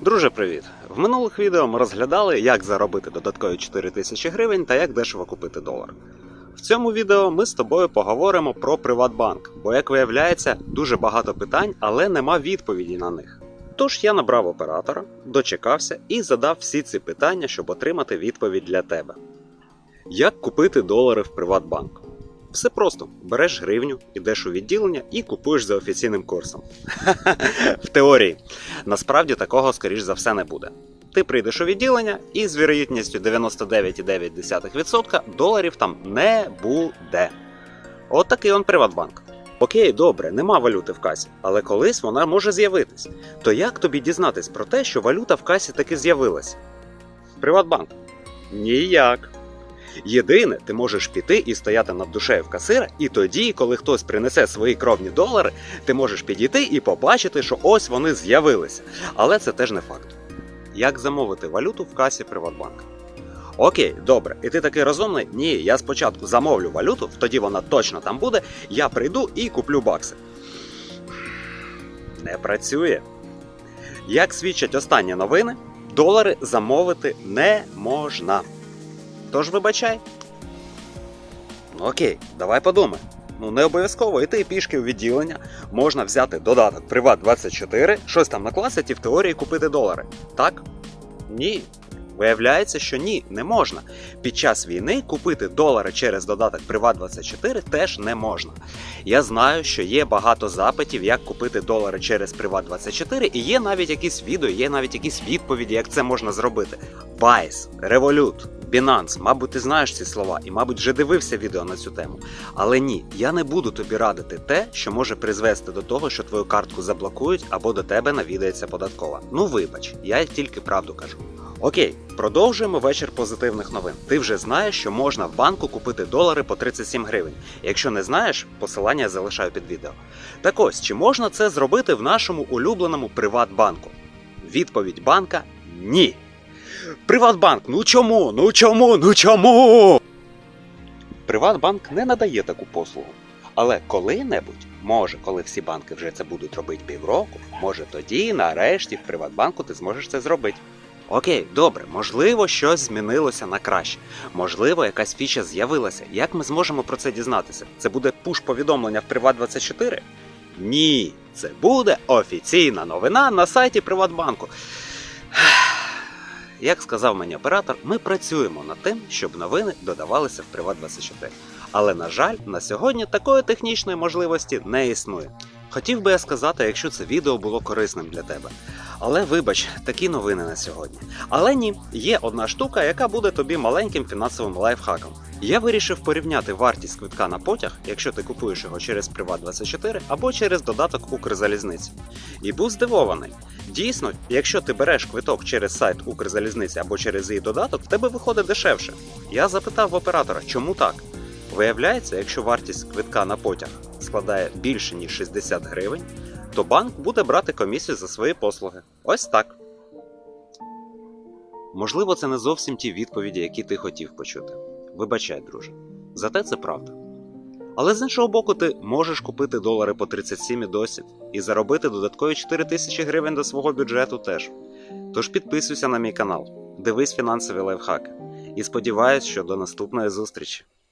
Друже, привіт! В минулих відео ми розглядали, як заробити додаткові 4 тисячі гривень та як дешево купити долар. В цьому відео ми з тобою поговоримо про Приватбанк, бо, як виявляється, дуже багато питань, але нема відповіді на них. Тож я набрав оператора, дочекався і задав всі ці питання, щоб отримати відповідь для тебе. Як купити долари в Приватбанк? Все просто: береш гривню, ідеш у відділення і купуєш за офіційним курсом. В теорії. Насправді такого, скоріш за все, не буде. Ти прийдеш у відділення і з вірогідністю 99,9% доларів там не буде. От такий он Приватбанк. Окей, добре, нема валюти в касі, але колись вона може з'явитись. То як тобі дізнатись про те, що валюта в касі таки з'явилась? Приватбанк. Ніяк. Єдине, ти можеш піти і стояти над душею в касира, і тоді, коли хтось принесе свої кровні долари, ти можеш підійти і побачити, що ось вони з'явилися. Але це теж не факт. Як замовити валюту в касі Приватбанка? Окей, добре, і ти такий розумний? Ні, я спочатку замовлю валюту, тоді вона точно там буде. Я прийду і куплю бакси. Не працює. Як свідчать останні новини, долари замовити не можна. Тож вибачай. Ну окей, давай подумай. Ну не обов'язково йти пішки у відділення, можна взяти додаток Приват 24, щось там накласти і в теорії купити долари. Так? Ні. Виявляється, що ні, не можна. Під час війни купити долари через додаток Приват 24 теж не можна. Я знаю, що є багато запитів, як купити долари через Приват 24, і є навіть якісь відео, є навіть якісь відповіді, як це можна зробити. Vice, Revolut, Binance, мабуть, ти знаєш ці слова і, мабуть, вже дивився відео на цю тему. Але ні, я не буду тобі радити те, що може призвести до того, що твою картку заблокують або до тебе навідається податкова. Ну вибач, я тільки правду кажу. Окей, продовжуємо вечір позитивних новин. Ти вже знаєш, що можна в банку купити долари по 37 гривень. Якщо не знаєш, посилання я залишаю під відео. Так ось, чи можна це зробити в нашому улюбленому Приватбанку? Відповідь банка ні. Приватбанк, ну чому? Ну чому? Ну чому? Приватбанк не надає таку послугу. Але коли-небудь, може, коли всі банки вже це будуть робити півроку, може тоді, нарешті, в Приватбанку ти зможеш це зробити. Окей, добре, можливо, щось змінилося на краще. Можливо, якась фіча з'явилася. Як ми зможемо про це дізнатися? Це буде пуш-повідомлення в Приват24? Ні, це буде офіційна новина на сайті Приватбанку. Як сказав мені оператор, ми працюємо над тим, щоб новини додавалися в Приват24. Але, на жаль, на сьогодні такої технічної можливості не існує. Хотів би я сказати, якщо це відео було корисним для тебе. Але вибач, такі новини на сьогодні. Але ні, є одна штука, яка буде тобі маленьким фінансовим лайфхаком. Я вирішив порівняти вартість квитка на потяг, якщо ти купуєш його через Приват24 або через додаток Укрзалізниці. І був здивований. Дійсно, якщо ти береш квиток через сайт Укрзалізниці або через її додаток, в тебе виходить дешевше. Я запитав в оператора, чому так. Виявляється, якщо вартість квитка на потяг складає більше ніж 60 гривень, то банк буде брати комісію за свої послуги. Ось так. Можливо, це не зовсім ті відповіді, які ти хотів почути. Вибачай, друже. Зате це правда. Але з іншого боку, ти можеш купити долари по 37 і досі і заробити додаткові 4 тисячі гривень до свого бюджету теж. Тож підписуйся на мій канал, дивись фінансові лайфхаки. І сподіваюсь, що до наступної зустрічі.